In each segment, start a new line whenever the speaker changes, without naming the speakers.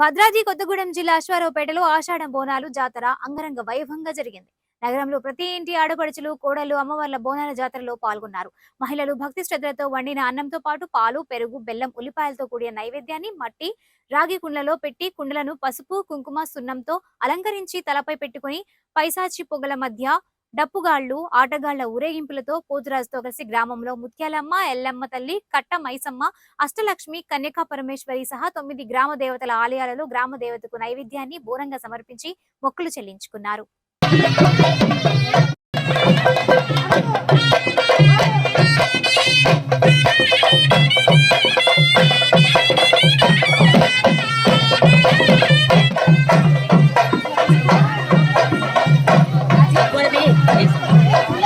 భద్రాద్రి కొత్తగూడెం జిల్లా అశ్వారావుపేటలో ఆషాఢం బోనాలు జాతర అంగరంగ వైభవంగా జరిగింది. నగరంలో ప్రతి ఇంటి ఆడపడుచులు కోడలు అమ్మవార్ల బోనాల జాతరలో పాల్గొన్నారు. మహిళలు భక్తి శ్రద్ధలతో వండిన అన్నంతో పాటు పాలు పెరుగు బెల్లం ఉల్లిపాయలతో కూడిన నైవేద్యాన్ని మట్టి రాగి కుండలలో పెట్టి కుండలను పసుపు కుంకుమ సున్నంతో అలంకరించి తలపై పెట్టుకుని పైసాచి పొగల మధ్య డప్పుగాళ్ళు ఆటగాళ్ళ ఊరేగింపులతో పోతురాజుతో కలిసి గ్రామంలో ముత్యాలమ్మ ఎల్లమ్మ తల్లి కట్ట మైసమ్మ అష్టలక్ష్మి కన్యకా పరమేశ్వరి సహా తొమ్మిది గ్రామ దేవతల ఆలయాలలో గ్రామ దేవతకు నైవేద్యాన్ని బోరంగా సమర్పించి మొక్కులు చెల్లించుకున్నారు.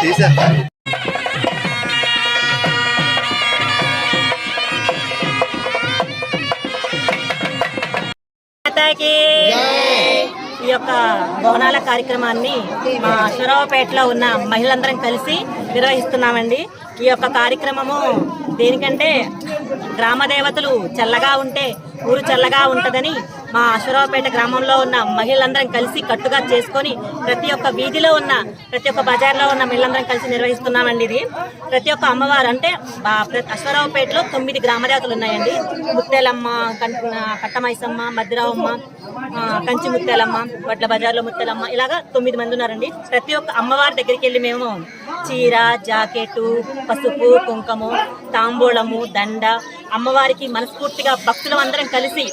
తీసా.
ఈ యొక్క బోనాల కార్యక్రమాన్ని మా అశ్వరావుపేటలో ఉన్న మహిళలందరం కలిసి నిర్వహిస్తున్నామండి. ఈ యొక్క కార్యక్రమము దేనికంటే గ్రామ దేవతలు చల్లగా ఉంటే ఊరు చల్లగా ఉంటుందని మా అశ్వరావుపేట గ్రామంలో ఉన్న మహిళలందరం కలిసి కట్టుగా చేసుకొని ప్రతి ఒక్క వీధిలో ఉన్న ప్రతి ఒక్క బజార్లో ఉన్న మహిళలందరం కలిసి నిర్వహిస్తున్నామండి ఇది. ప్రతి ఒక్క అమ్మవారు అంటే అశ్వరావుపేటలో తొమ్మిది గ్రామదేవతలు ఉన్నాయండి. ముత్తేలమ్మ కట్టమైసమ్మ మద్దిరావమ్మ కంచి ముత్యాలమ్మ వడ్ల బజార్లో ముత్యాలమ్మ ఇలాగా తొమ్మిది మంది ఉన్నారండి. ప్రతి ఒక్క అమ్మవారి దగ్గరికి వెళ్ళి మేము చీర జాకెటు పసుపు కుంకుమ తాంబూలము దండ. అమ్మవారికి మనస్ఫూర్తిగా భక్తులం అందరం కలిసి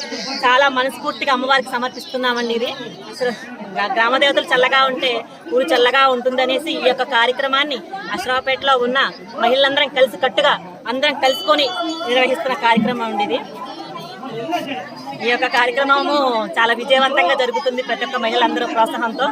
చాలా మనస్ఫూర్తిగా అమ్మవారికి సమర్పిస్తున్నామండి ఇది. అసలు గ్రామ దేవతలు చల్లగా ఉంటే ఊరు చల్లగా ఉంటుందనేసి ఈ యొక్క కార్యక్రమాన్ని అశ్రాపేటలో ఉన్న మహిళలందరం కలిసి కట్టుగా అందరం కలుసుకొని నిర్వహిస్తున్న కార్యక్రమం అండి ఇది. ఈ యొక్క కార్యక్రమము చాలా విజయవంతంగా జరుగుతుంది ప్రతి ఒక్క మహిళలందరూ ప్రోత్సాహంతో.